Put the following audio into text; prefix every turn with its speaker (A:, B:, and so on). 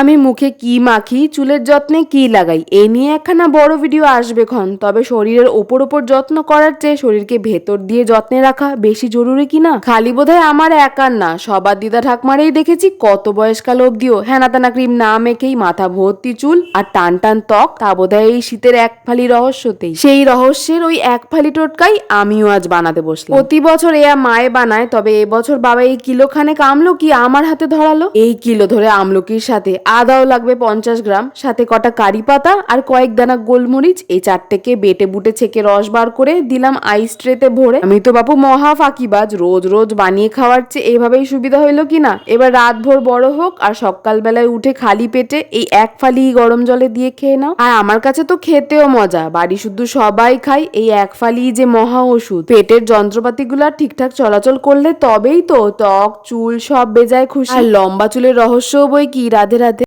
A: আমি মুখে কি মাখি, চুলের যত্নে কি লাগাই, এ নিয়ে একখানা বড় ভিডিও আসবে খন তবে শরীরের ওপর ওপর যত্ন করার চেয়ে শরীরকে ভেতর দিয়ে যত্নে রাখা বেশি জরুরি কিনা খালি বোধহয় আমার একার না, সবার দিদা ঠাকমারেই দেখেছি কত বয়সকাল হেনা তেনা ক্রিম না মেখেই মাথা ভর্তি চুল আর টান টান ত্বক, তা বোধহয় এই শীতের এক ফালি রহস্যতেই। সেই রহস্যের ওই এক ফালি টোটকাই আমিও আজ বানাতে বসলাম। প্রতি বছর এয়া মায়ে বানায়, তবে এবছর বাবা এই কিলো খানে কামলো কি আমার হাতে ধরালো। এই কিলো ধরে আমলকির সাথে আদাও লাগবে পঞ্চাশ গ্রাম, সাথে কটা কারি পাতা আর কয়েক দানা গোলমরিচ। এই চারটেকে বেটে বুটে ছেঁকে রস বার করে দিলাম আইস ট্রেতে ভরে। আমি তো বাপু মহা ফাঁকিবাজ, রোজ রোজ বানিয়ে খাওয়ার চেয়ে এইভাবেই সুবিধা হইল কিনা এবার রাত ভোর বড় হোক আর সকালবেলায় উঠে খালি পেটে এই এক ফালি গরম জলে দিয়ে খেয়ে নাও। আর আমার কাছে তো খেতেও মজা, বাড়ি শুধু সবাই খাই এই এক ফালি যে মহা ওষুধ। পেটের যন্ত্রপাতিগুলো ঠিকঠাক চলাচল করলে তবেই তো ত্বক, চুল সব বেজায় খুশি। আর লম্বা চুলের রহস্য বই কি? রাধে রাধে।